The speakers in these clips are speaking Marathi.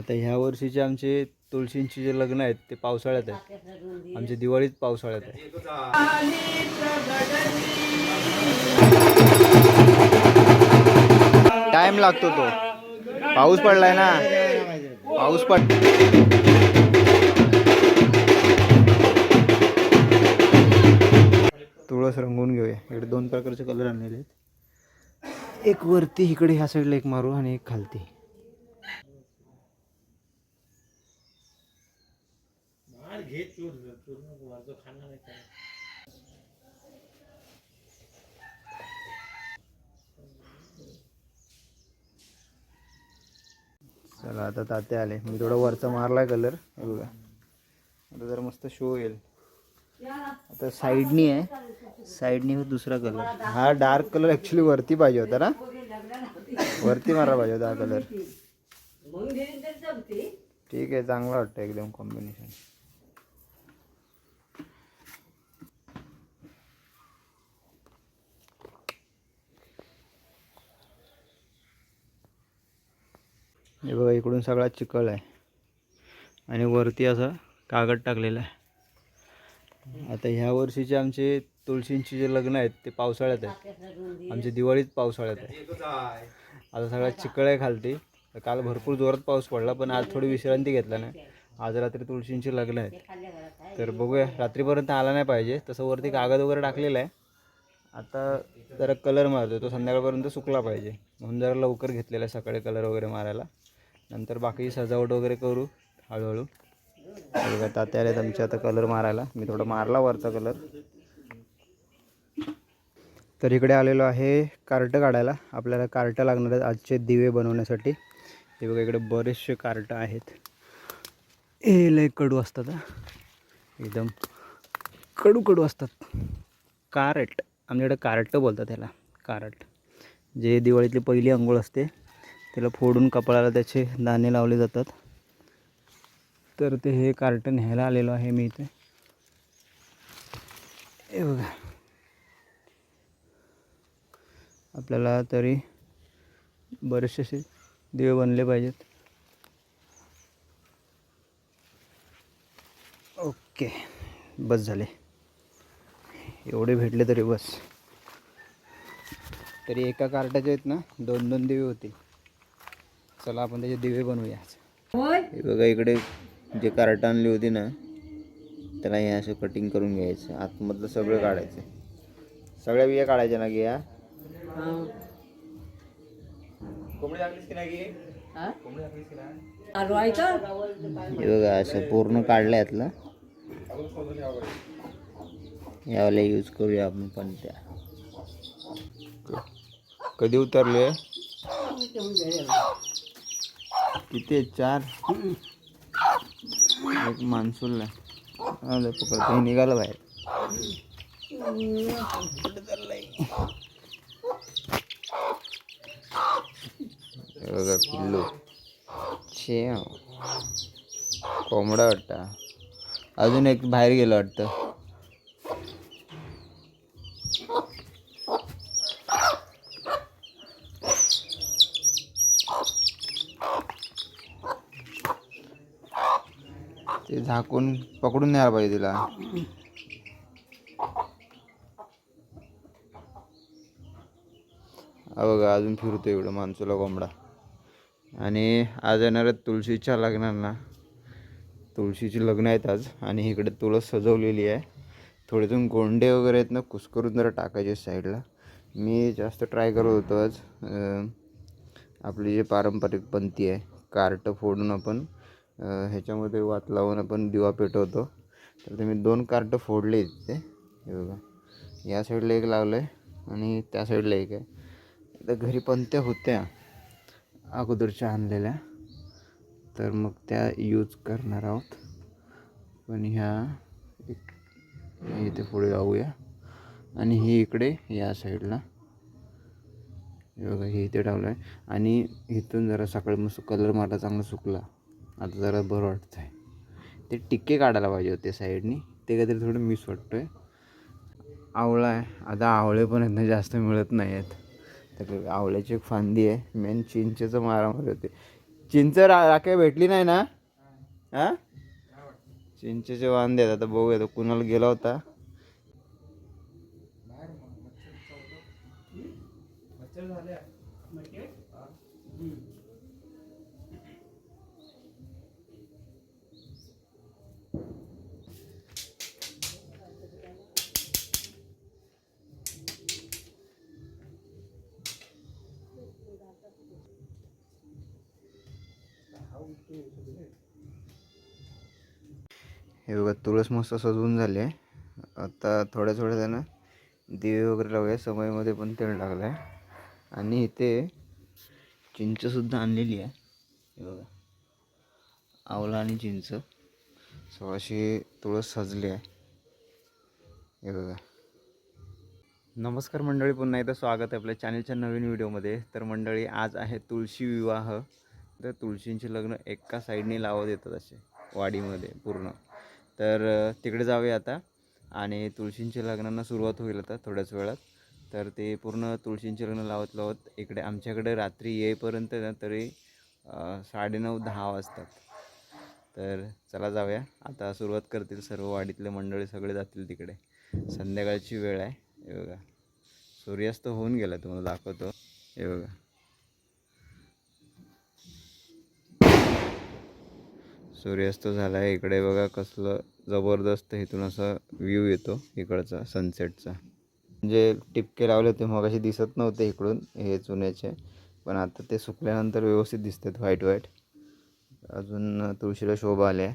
आता ह्या वर्षीचे आमचे तुळशींचे जे लग्न आहेत ते पावसाळ्यात आहेत. आमचे दिवाळीत पावसाळ्यात आहे. टाइम लागतो तो. पाऊस पडलाय ना. पाऊस पड तुळस रंगवून घेऊया. इकडे दोन प्रकारचे कलर आणलेले आहेत. एक वरती इकडे ह्या साईडला एक मारू आणि एक खालती. चला आता ताते आले. मी थोडा वरचा मारलाय कलर हे बघा. आता जरा मस्त शो येईल आता साईडनी आहे. साईडनी हो दुसरा कलर हा डार्क कलर ऍक्च्युली वरती पाहिजे होता ना? वरती मारा पाहिजे होता हा कलर ठीक आहे चांगला वाटतं एकदम कॉम्बिनेशन हे बघा इकडून सगळा चिखल आहे. आणि वरती असं कागद टाकलेला आहे. आता ह्या वर्षीचे आमचे तुळशींची जे लग्न आहेत ते पावसाळ्यात आहेत. आमची दिवाळीत पावसाळ्यात आहे. आता सगळा चिकळ आहे खालती. तर काल भरपूर जोरात पाऊस पडला पण आज थोडी विश्रांती घेतला नाही. आज रात्री तुळशींची लग्न आहेत. तर बघूया रात्रीपर्यंत आला नाही पाहिजे. तसं वरती कागद वगैरे टाकलेला आहे. आता जरा कलर मारतो तो संध्याकाळपर्यंत सुकला पाहिजे. म्हणून जरा लवकर घेतलेला आहे सकाळी कलर वगैरे मारायला. नंतर बाकी सजावट वगैरे करू हळूहळू. बघा तात्या आलेत आमचे आता कलर मारायला. मी थोडा मारला वरचा कलर तर इकडे आलेलो आहे कार्ट काढायला. आपल्याला कार्ट लागणार आहेत आजचे दिवे बनवण्यासाठी. हे बघा इकडे बरेचसे कार्ट आहेत. हे लय कडू असतात एकदम कडू कडू असतात. कारट. आमच्याकडे कार्ट बोलतात त्याला कारट. जे दिवाळीतली पहिली अंघोळ असते त्याला फोडून कपाळाला त्याचे दाणे लावले जातात. तर ते हे कार्ट न्यायला आलेलो आहे मी इथे. हे बघा. आपल्याला तरी बरेचसे दिवे बनले पाहिजेत. ओके. बस झाले. एवढे भेटले तरी बस. तरी एका कार्टाचे आहेत ना दोन दोन दिवे होते. चला आपण त्याचे दिवे बनवूया. हे बघा इकडे जे कार्ट आणली होती ना त्याला हे असं कटिंग करून घ्यायचं. आतमधलं सगळं काढायचं. सगळ्या बिया काढायच्या ना घ्या कोंबडी टाकलीस की नाही कोंबडी टाकलीस की नाही? हे बघा असं पूर्ण काढलं यातलं यावाला यूज करूया आपण पण त्या. कधी उतरले? किती आहेत? चार. एक मान्सूनला आलं पकड निघालं बाहेर. बघा पिल्लू. छे. कोंबडा वाटतं. अजून एक बाहेर गेलं वाटतं ते झाकून पकडून न्यायला पाहिजे तिला. बघा अजून फिरतो एवढं माणसाला कोंबडा. आणि आज येणार तुळशीच्या लग्नांना तुळशीची लग्न आहेत आज आणि इकडे तुळस सजवलेली आहे. थोडेतून गोंडे वगैरे आहेत ना कुस्करून जरा टाकायचे साईडला. मी जास्त ट्राय करत होतो आज. आपली जे पारंपरिक पंथी आहे कार्ट फोडून आपण ह्याच्यामध्ये वात लावून आपण दिवा पेटवतो. तर ते मी दोन कार्ट फोडले तिथे हे बघा. या साईडला एक लावलं आहे आणि त्या साईडला एक आहे. तर घरी पण त्या होत्या. अगोदरच्या आणलेल्या. तर मग त्या यूज करणार आहोत. पण ह्या एक इथे पुढे लावूया. आणि ही इकडे या साईडला. हे बघा हे इथे ठेवलं आहे आणि इथून जरा सकाळी मस्त कलर मारला चांगला सुकला. आता जरा बरं वाटतं आहे ते टिक्के काढायला पाहिजे होते साईडनी. ते काहीतरी थोडं मिस वाटतो आहे आवळा आहे. आता आवळे पण यांना जास्त मिळत नाही आहेत तर आवळ्याची एक फांदी आहे. मेन चिंचेचं मारामारी होते. चिंच रा राखे भेटली नाही ना? हां? चिंचेचे वांदे आहेत. आता बघूया. तो कुणाला गेला होता? हे बघा तुळस मस्त सजवून झाले. आता थोड्या थोड्या त्यानं दिवे वगैरे लावूया. समयमध्ये पण तेल लागलं आहे आणि इथे चिंचसुद्धा आणलेली आहे. हे बघा. आवला आणि चिंच. सो अशी तुळस सजली आहे. हे बघा. नमस्कार मंडळी पुन्हा एकदा स्वागत आहे आपल्या चॅनलच्या नवीन व्हिडिओमध्ये. तर मंडळी आज आहे तुळशी विवाह. तर तुळशींचे लग्न एका साईडने लावत येतात असे वाडीमध्ये पूर्ण. तर तिकडे जाऊया आता. आणि तुळशींच्या लग्नांना सुरुवात होईल आता थोड्याच वेळात. तर ते पूर्ण तुळशींचे लग्न लावत लावत इकडे आमच्याकडे रात्री येईपर्यंत ना तरी साडेनऊ दहा वाजतात. तर चला जाऊया. आता सुरुवात करतील सर्व वाडीतले मंडळी सगळे जातील तिकडे. संध्याकाळची वेळ आहे. हे बघा. सूर्यास्त होऊन गेला तुम्हाला दाखवतो. हे बघा. सूर्यास्त झाला आहे इकडे बघा कसलं जबरदस्त इथून असा व्ह्यू येतो इकडचा सनसेटचा म्हणजे टिपके लावले होते मग असे दिसत नव्हते इकडून हे चुन्याचे पण आता ते सुकल्यानंतर व्यवस्थित दिसतात व्हाईट व्हाईट अजून तुळशीला शोभा आल्या. आहे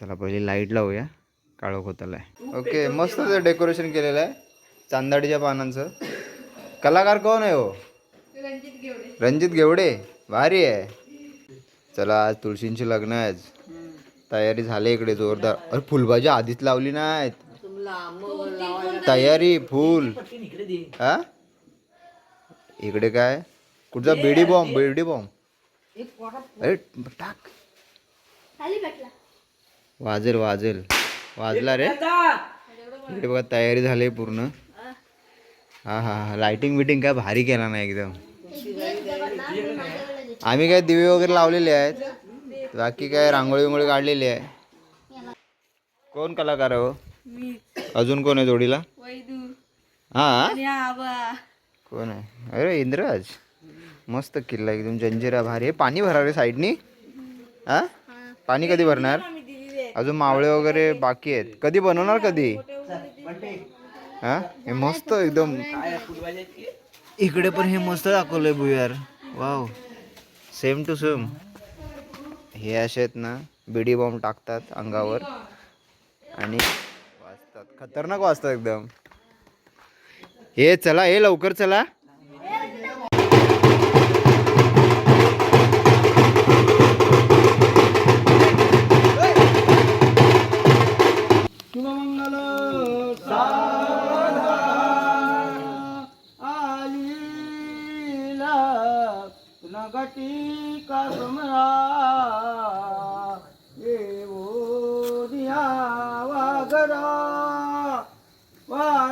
चला पहिले लाइट लावूया. काळोख होताला आहे ओके मस्त डेकोरेशन केलेलं आहे. चांदाडीच्या पानांचं. कलाकार कोण आहे हो? रणजित घेवडे भारी आहे. चला आज तुळशींची लग्न आहे आज तयारी झाली इकडे जोरदार. अरे फुलभाजी आधीच लावली नाहीत तयारी फुल. हा? इकडे काय? कुठचा बेडी बॉम्ब बेडी बॉम्ब? अरे टाक. वाजेल वाजेल. वाजला रे. इकडे बघा तयारी झाली पूर्ण. हा. हा हा लाइटिंग बिटिंग काय भारी केला नाही एकदम. आम्ही काय दिवे वगैरे लावलेले आहेत. बाकी काय रांगोळी विंगोळी काढलेली आहे. कोण कलाकार आहे हो? अजून कोण आहे जोडीला? हा? कोण आहे? अरे इंद्राज. मस्त किल्ला एकदम जंजिरा भारी आहे. पाणी भरा रे साईडनी? हा? पाणी कधी भरणार? अजून मावळे वगैरे बाकी आहेत. कधी बनवणार कधी? हा? हे मस्त एकदम. इकडे पण हे मस्त दाखवलंय भुयार. वाव. सेम टू सेम हे असे आहेत ना बिडी बॉम्ब टाकतात अंगावर आणि वाचतात खतरनाक वाचतात एकदम. हे चला हे लवकर चला.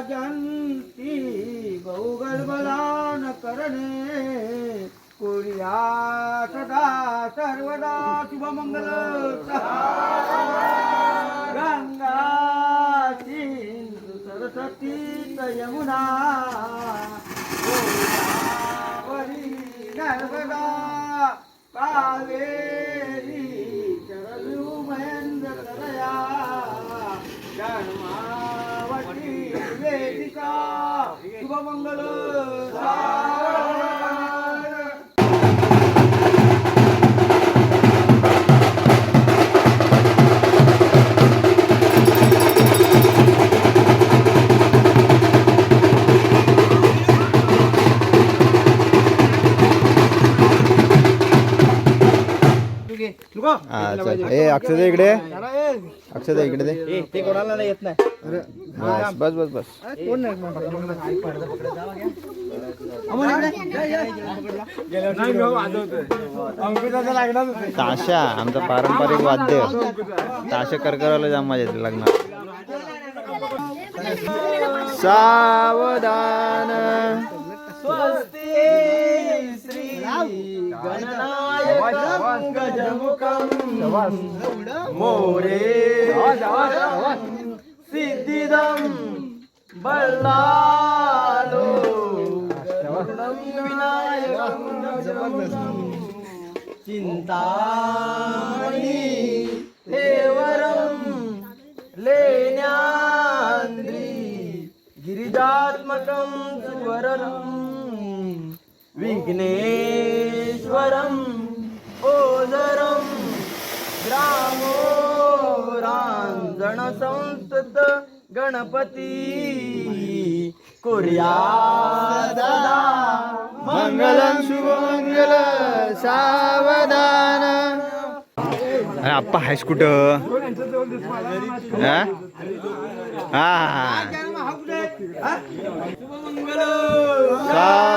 जंती बहुगलबलान करणे कुर्या सदा सर्वदा शुभमंगल. गंगा सिंधु सरस्वती यमुना गोदावरी नर्मदा कावेरी शुभमंगल। ए अक्षदा इकडे. अक्षदा इकडे दे. ते कोणाला नाही येत नाही. बस बस बस बस. ताशा आमचं पारंपरिक वाद्य. ताशा करकराला जाम मजा येते लग्नात. सावधान. स्वस्ती श्री गणनायकं गजमुखं मोरे. सिद्धिदं बल्लालो विनायकं चिंतामणी देवरं लेण्यान्द्रि गिरिजात्मकं सुवरं विघ्नेश्वरम् ओदरं ग्रामो राञ्जनसं गणपती. कुर्यादा मंगलम शुभमंगल सावधान. अरे आप्पा हायस कुठं? हा? हा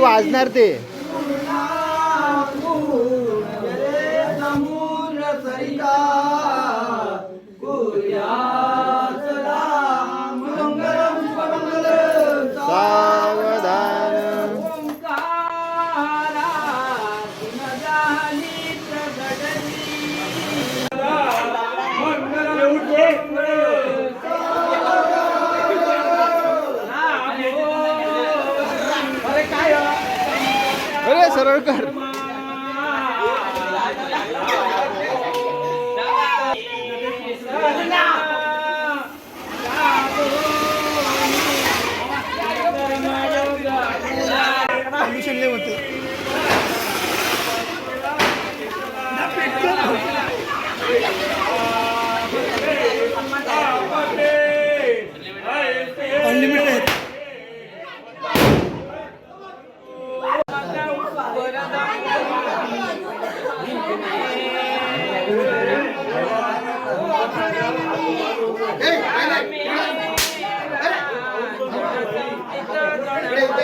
वाजणार ते. कर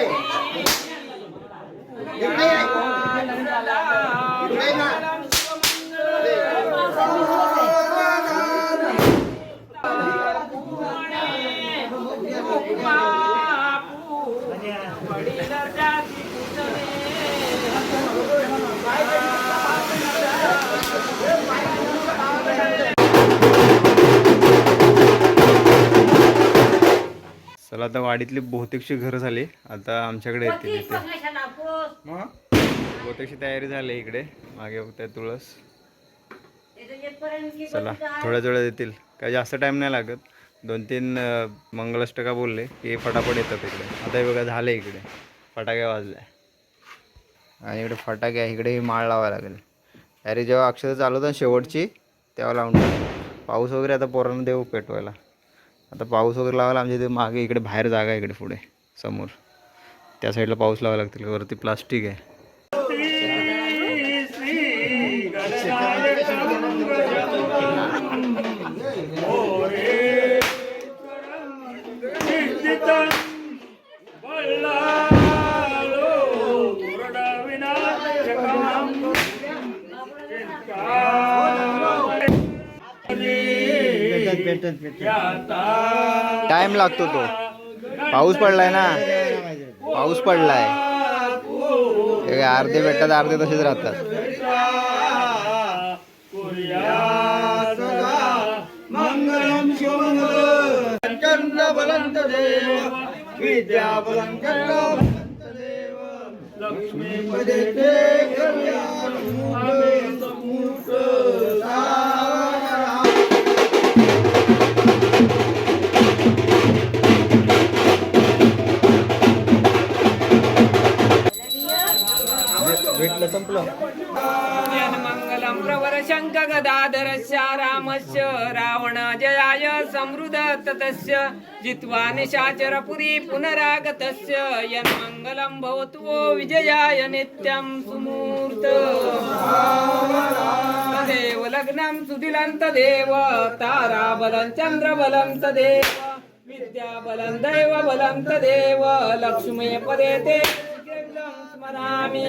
Amen. चला आता वाडीतली बहुतेकशी घरं झाली. आता आमच्याकडे येतील इथे. बहुतेकशी तयारी झाली इकडे. मागे बघताय तुळस. चला थोड्या थोड्या येतील. काही जास्त टाईम नाही लागत. दोन तीन मंगलाष्टका बोलले की फटाफट येतात इकडे. आता हे बघा झालं इकडे. फटाके वाजले. आणि इकडे फटाके आहे. इकडे माळ लावायला लागेल. अरे जेव्हा अक्षर चालू होतं ना शेवटची तेव्हा लावून. पाऊस वगैरे आता पोरांना देऊ पेटवायला. आता पाऊस वगैरे लावायला आमच्या इथे मागे इकडे बाहेर जागा आहे इकडे पुढे समोर. त्या साईडला पाऊस लावावं लागतील वरती प्लास्टिक आहे. टाइम लागतो तो. पाऊस पडलाय ना? पाऊस पडलाय. हे अर्धे भेटतात अर्धे तसेच राहतात. मंगलम शंख रामस्य रावण जयाय समृद्ध ततस्य। जित्वा निशाचर पुरी पुनरागतस्य यन्मङ्गलं भवतु वो विजयाय नित्यं सुमूर्त। तदेव लग्नं सुदिलं तदेव ताराबलं चन्द्रबलं तदेव विद्याबलं दैवबलं तदेव लक्ष्मी पदे ते। स्मरामि।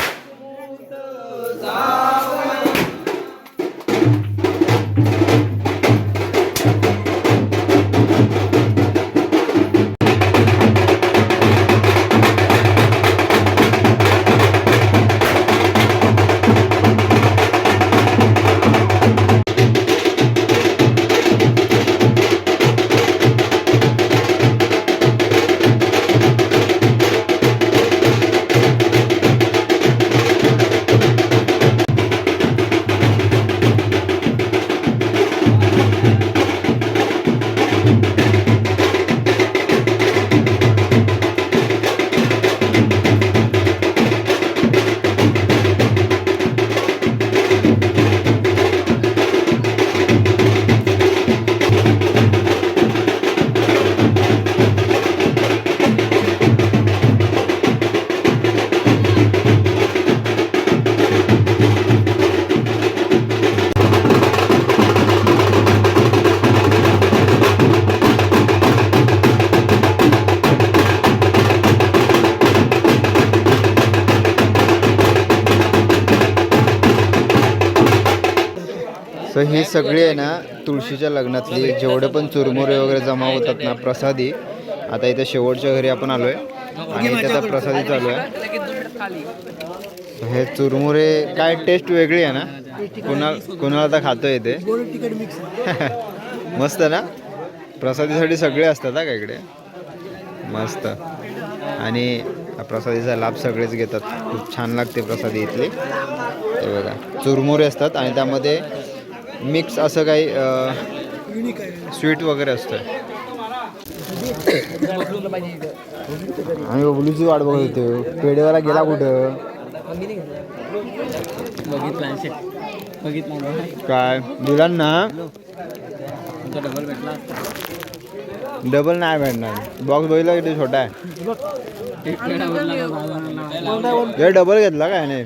सगळी आहे ना तुळशीच्या लग्नातली जेवढे पण चुरमुरे वगैरे जमा होतात ना प्रसादी आता इथे शेवटच्या घरी आपण आलोय आणि इथे आता प्रसादी चालू आहे. हे चुरमुरे काय टेस्ट वेगळी आहे ना? कुणाला कुणाला आता खातोय इथे मस्त ना? प्रसादीसाठी सगळे असतात का इकडे? मस्त. आणि प्रसादीचा लाभ सगळेच घेतात. खूप छान लागते प्रसादी इथली. ते बघा चुरमुरे असतात आणि त्यामध्ये मिक्स असं काही स्वीट वगैरे असतं. आम्ही बबलूची वाट बघत होतो. पेडेवाला गेला कुठं? काय? दिला ना? डबल नाही भेटणार. बॉक्स बघितला किती छोटा आहे? हे डबल घेतला काय नाही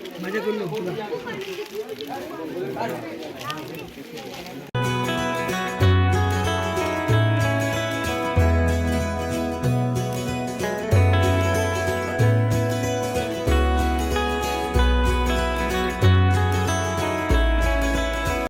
टाकू